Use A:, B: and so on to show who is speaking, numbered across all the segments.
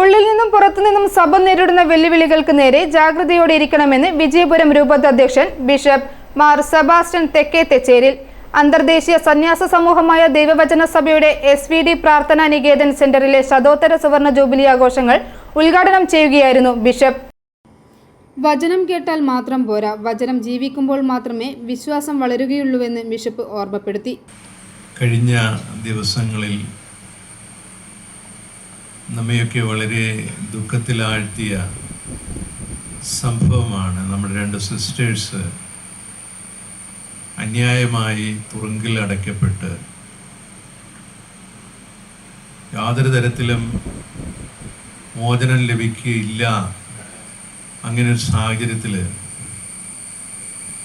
A: ഉള്ളിൽ നിന്നും പുറത്തുനിന്നും സഭ നേരിടുന്ന വെല്ലുവിളികൾക്ക് നേരെ ജാഗ്രതയോടെ ഇരിക്കണമെന്ന് വിജയപുരം രൂപത അധ്യക്ഷൻ ബിഷപ്പ് മാർ സെബാസ്റ്റ്യൻ തെക്കേ തെച്ചേരിൽ അന്തർദേശീയ സന്യാസ സമൂഹമായ ദൈവവചന സഭയുടെ S V D Prarthana Niketan സെന്ററിലെ ശതോത്തര സുവർണ ജൂബിലി ആഘോഷങ്ങൾ ഉദ്ഘാടനം ചെയ്യുകയായിരുന്നു ബിഷപ്പ്. വചനം കേട്ടാൽ മാത്രം പോരാ വചനം ജീവിക്കുമ്പോൾ മാത്രമേ വിശ്വാസം വളരുകയുള്ളൂവെന്ന് ബിഷപ്പ് ഓർമ്മപ്പെടുത്തി.
B: കഴിഞ്ഞ ദിവസങ്ങളിൽ നമ്മയൊക്കെ വളരെ ദുഃഖത്തിലാഴ്ത്തിയ സംഭവമാണ്. നമ്മുടെ രണ്ട് സിസ്റ്റേഴ്സ് അന്യായമായി തുറുങ്കിൽ അടയ്ക്കപ്പെട്ട് യാതൊരു തരത്തിലും മോചനം ലഭിക്കുകയില്ല. അങ്ങനെ ഒരു സാഹചര്യത്തിൽ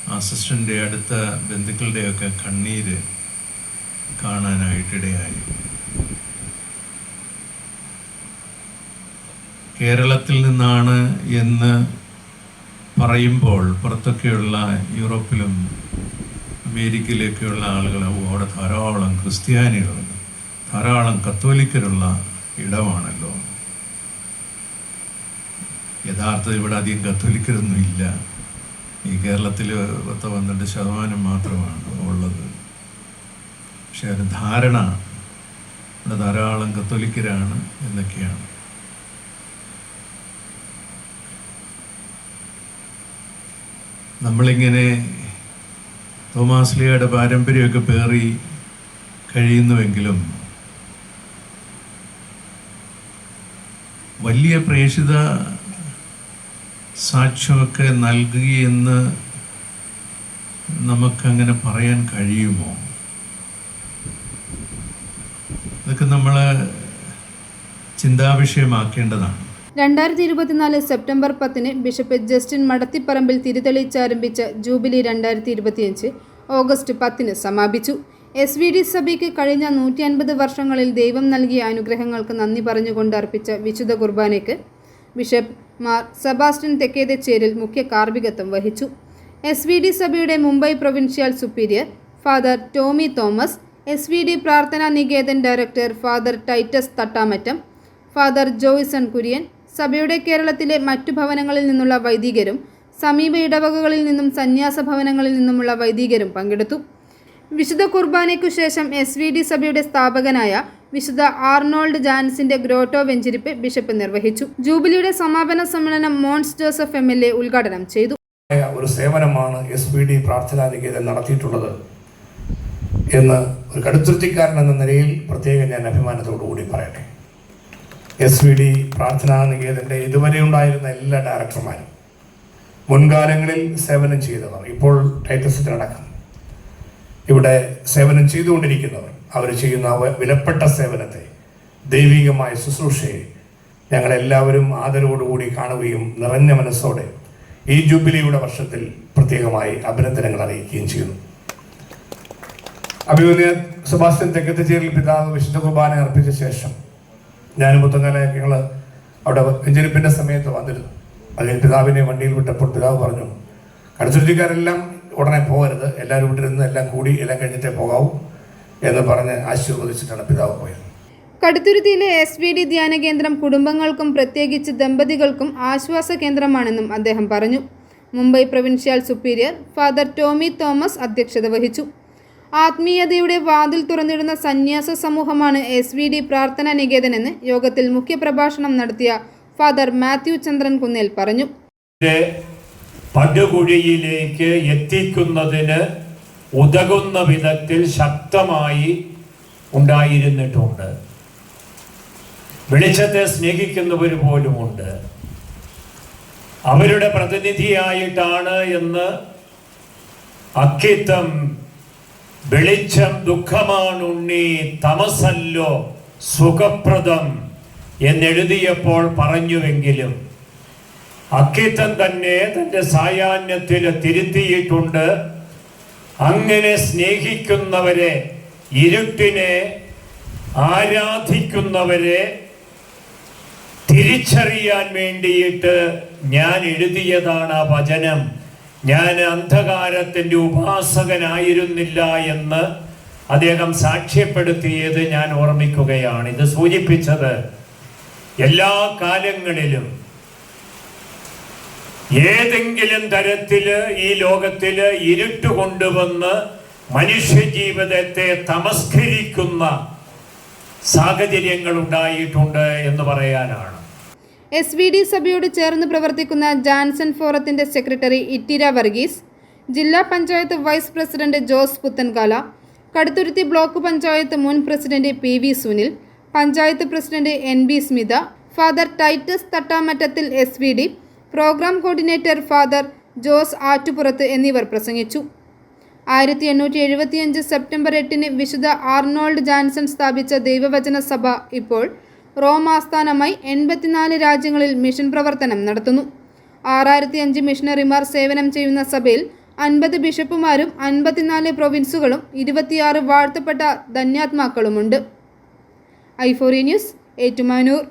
B: ആ സിസ്റ്ററിന്റെ അടുത്ത ബന്ധുക്കളുടെയൊക്കെ കണ്ണീര് കാണാനായിട്ടിടയായി. കേരളത്തിൽ നിന്നാണ് എന്ന് പറയുമ്പോൾ പുറത്തൊക്കെയുള്ള യൂറോപ്പിലും അമേരിക്കയിലേക്കുള്ള ആളുകൾ അവിടെ ധാരാളം ക്രിസ്ത്യാനികൾ ധാരാളം കത്തോലിക്കരുള്ള ഇടമാണല്ലോ. യഥാർത്ഥത്തിൽ ഇവിടെ അധികം കത്തോലിക്കരൊന്നും ഇല്ല. ഈ കേരളത്തിൽ പത്ത് പന്ത്രണ്ട് ശതമാനം മാത്രമാണ് ഉള്ളത്. പക്ഷെ ഒരു ധാരണ ഇവിടെ ധാരാളം കത്തോലിക്കരാണ് എന്നൊക്കെയാണ്. നമ്മളിങ്ങനെ തോമാസ്ലിയുടെ പാരമ്പര്യമൊക്കെ പേറി കഴിയുന്നുവെങ്കിലും വലിയ പ്രേക്ഷിത സാക്ഷ്യമൊക്കെ നൽകുകയെന്ന് നമുക്കങ്ങനെ പറയാൻ കഴിയുമോ? ഇതൊക്കെ നമ്മൾ ചിന്താവിഷയമാക്കേണ്ടതാണ്.
A: രണ്ടായിരത്തി ഇരുപത്തിനാല് സെപ്റ്റംബർ പത്തിന് ബിഷപ്പ് ജസ്റ്റിൻ മടത്തിപ്പറമ്പിൽ തിരിതെളിച്ചാരംഭിച്ച ജൂബിലി രണ്ടായിരത്തി ഇരുപത്തിയഞ്ച് ഓഗസ്റ്റ് പത്തിന് സമാപിച്ചു. എസ് വി ഡി സഭയ്ക്ക് കഴിഞ്ഞ നൂറ്റി അൻപത് വർഷങ്ങളിൽ ദൈവം നൽകിയ അനുഗ്രഹങ്ങൾക്ക് നന്ദി പറഞ്ഞുകൊണ്ട് അർപ്പിച്ച വിശുദ്ധ കുർബാനയ്ക്ക് ബിഷപ്പ് മാർ സെബാസ്റ്റ്യൻ തെക്കേതച്ചേരിൽ മുഖ്യ കാർമ്മികത്വം വഹിച്ചു. എസ് വി ഡി സഭയുടെ Mumbai provincial superior father Tomy Thomas S V D Prarthana Niketan director father Titus Thattamattam father Joyson Kurian സഭയുടെ കേരളത്തിലെ മറ്റു ഭവനങ്ങളിൽ നിന്നുള്ള വൈദികരും സമീപ ഇടവകകളിൽ നിന്നും സന്യാസ ഭവനങ്ങളിൽ നിന്നുമുള്ള വൈദികരും പങ്കെടുത്തു. വിശുദ്ധ കുർബാനയ്ക്കു ശേഷം എസ് വി ഡി സഭയുടെ സ്ഥാപകനായ വിശുദ്ധ ആർണോൾഡ് ജാൻസിന്റെ ഗ്രോട്ടോ വെഞ്ചിരിപ്പ് ബിഷപ്പ് നിർവഹിച്ചു. ജൂബിലിയുടെ സമാപന സമ്മേളനം Mons Joseph M L A ഉദ്ഘാടനം ചെയ്തു.
C: ഒരു സേവനമാണ് S P D Prarthana Niketan നടത്തിയിട്ടുള്ളത് എന്ന് ഒരു കടുത്തുരുത്തിക്കാരൻ എന്ന നിലയിൽ പ്രത്യേകം ഞാൻ അഭിമാനത്തോടു കൂടി പറയട്ടെ. എസ് വി ഡി പ്രാർത്ഥനാ നികേതന്റെ ഇതുവരെ ഉണ്ടായിരുന്ന എല്ലാ ഡയറക്ടർമാരും മുൻകാലങ്ങളിൽ സേവനം ചെയ്തവർ ഇപ്പോൾ ടൈറ്റസത്തിനടക്കം ഇവിടെ സേവനം ചെയ്തുകൊണ്ടിരിക്കുന്നവർ അവർ ചെയ്യുന്ന വിലപ്പെട്ട സേവനത്തെ ദൈവികമായ ശുശ്രൂഷയെ ഞങ്ങളെല്ലാവരും ആദരവോടുകൂടി കാണുകയും നിറഞ്ഞ മനസ്സോടെ ഈ ജൂബിലിയുടെ വർഷത്തിൽ പ്രത്യേകമായി അഭിനന്ദനങ്ങൾ അറിയിക്കുകയും ചെയ്യുന്നു. അഭിമന്യ സുഭാഷൻ തെക്കത്തച്ചേരിൽ പിതാവ് വിശുദ്ധ കുർബാന അർപ്പിച്ച ശേഷം ഞാനും പുത്തങ്ങാലയൊക്കെ ഞങ്ങൾ അവിടെ വെഞ്ചരിപ്പിന്റെ സമയത്ത് വന്നിരുന്നു. അതിൽ പിതാവിനെ വണ്ടിയിൽ വിട്ടപ്പോൾ പിതാവ് പറഞ്ഞു കടച്ചുരുത്തിക്കാരെല്ലാം ഉടനെ പോകരുത്. എല്ലാവരും ഇവിടെ ഇരുന്ന് എല്ലാം കൂടി എല്ലാം കഴിഞ്ഞിട്ടേ പോകാവൂ എന്ന് പറഞ്ഞ് ആശീർവദിച്ചിട്ടാണ് പിതാവ് പോയത്.
A: കടുത്തുരുത്തിയിലെ എസ് വി ഡി ധ്യാന കേന്ദ്രം കുടുംബങ്ങൾക്കും പ്രത്യേകിച്ച് ദമ്പതികൾക്കും ആശ്വാസ കേന്ദ്രമാണെന്നും അദ്ദേഹം പറഞ്ഞു. Mumbai provincial superior father Tomy Thomas അധ്യക്ഷത വഹിച്ചു. ആത്മീയതയുടെ വാതിൽ തുറന്നിടുന്ന സന്യാസ സമൂഹമാണ് എസ് വി ഡി പ്രാർത്ഥനാ നികേതനെന്ന് യോഗത്തിൽ മുഖ്യപ്രഭാഷണം നടത്തിയ ഫാദർ മാത്യു ചന്ദ്രൻ കുന്നേൽ പറഞ്ഞു.
D: പടുകുഴിയിലേക്ക് എത്തിക്കുന്നതിന് ഉതകുന്ന വിധത്തിൽ ശക്തമായി ഉണ്ടായിരുന്നിട്ടുണ്ട്. വെളിച്ചത്തെ സ്നേഹിക്കുന്നവർ പോലുമുണ്ട്. അവരുടെ പ്രതിനിധിയായിട്ടാണ് എന്ന് അക്കിത്തം വെളിച്ചം ദുഃഖമാണ് ഉണ്ണി തമസല്ലോ സുഖപ്രദം എന്നെഴുതിയപ്പോൾ പറഞ്ഞുവെങ്കിലും അക്കിത്തൻ തന്നെ തന്റെ സായാഹ്നത്തിൽ തിരുത്തിയിട്ടുണ്ട്. അങ്ങനെ സ്നേഹിക്കുന്നവരെ ഇരുട്ടിനെ ആരാധിക്കുന്നവരെ തിരിച്ചറിയാൻ വേണ്ടിയിട്ട് ഞാൻ എഴുതിയതാണ് ആ വചനം. ഞാൻ അന്ധകാരത്തിന്റെ ഉപാസകനായിരുന്നില്ല എന്ന് അദ്ദേഹം സാക്ഷ്യപ്പെടുത്തിയത് ഞാൻ ഓർമ്മിക്കുകയാണ്. ഇത് സൂചിപ്പിച്ചത് എല്ലാ കാലങ്ങളിലും ഏതെങ്കിലും തരത്തിൽ ഈ ലോകത്തിൽ ഇരുട്ട് കൊണ്ടുവന്ന് മനുഷ്യജീവിതത്തെ തമസ്കരിക്കുന്ന സാഹചര്യങ്ങൾ ഉണ്ടായിട്ടുണ്ട് എന്ന് പറയാനാണ്.
A: എസ് വി ഡി സഭയോട് ചേർന്ന് പ്രവർത്തിക്കുന്ന ജാൻസൺ ഫോറത്തിന്റെ സെക്രട്ടറി ഇറ്റിര വർഗീസ് ജില്ലാ panchayat vice president Jose Puthenkala Kaduthuruthy block panchayat മുൻ president P V Sunil panchayat president N B Smitha father Titus തട്ടാമറ്റത്തിൽ S V D program coordinator father Jose Attupurath എന്നിവർ പ്രസംഗിച്ചു. ആയിരത്തി എണ്ണൂറ്റി എഴുപത്തിയഞ്ച് സെപ്റ്റംബർ എട്ടിന് വിശുദ്ധ ആർണോൾഡ് ജാൻസൺ സ്ഥാപിച്ച ദൈവവചന സഭ ഇപ്പോൾ റോം ആസ്ഥാനമായി എൺപത്തിനാല് രാജ്യങ്ങളിൽ മിഷൻ പ്രവർത്തനം നടത്തുന്നു. ആറായിരത്തി അഞ്ച് മിഷണറിമാർ സേവനം ചെയ്യുന്ന സഭയിൽ അൻപത് ബിഷപ്പുമാരും അൻപത്തിനാല് പ്രൊവിൻസുകളും ഇരുപത്തിയാറ് വാഴ്ത്തപ്പെട്ട ധന്യാത്മാക്കളുമുണ്ട്. ഐഫോറി ന്യൂസ് ഏറ്റുമാനൂർ.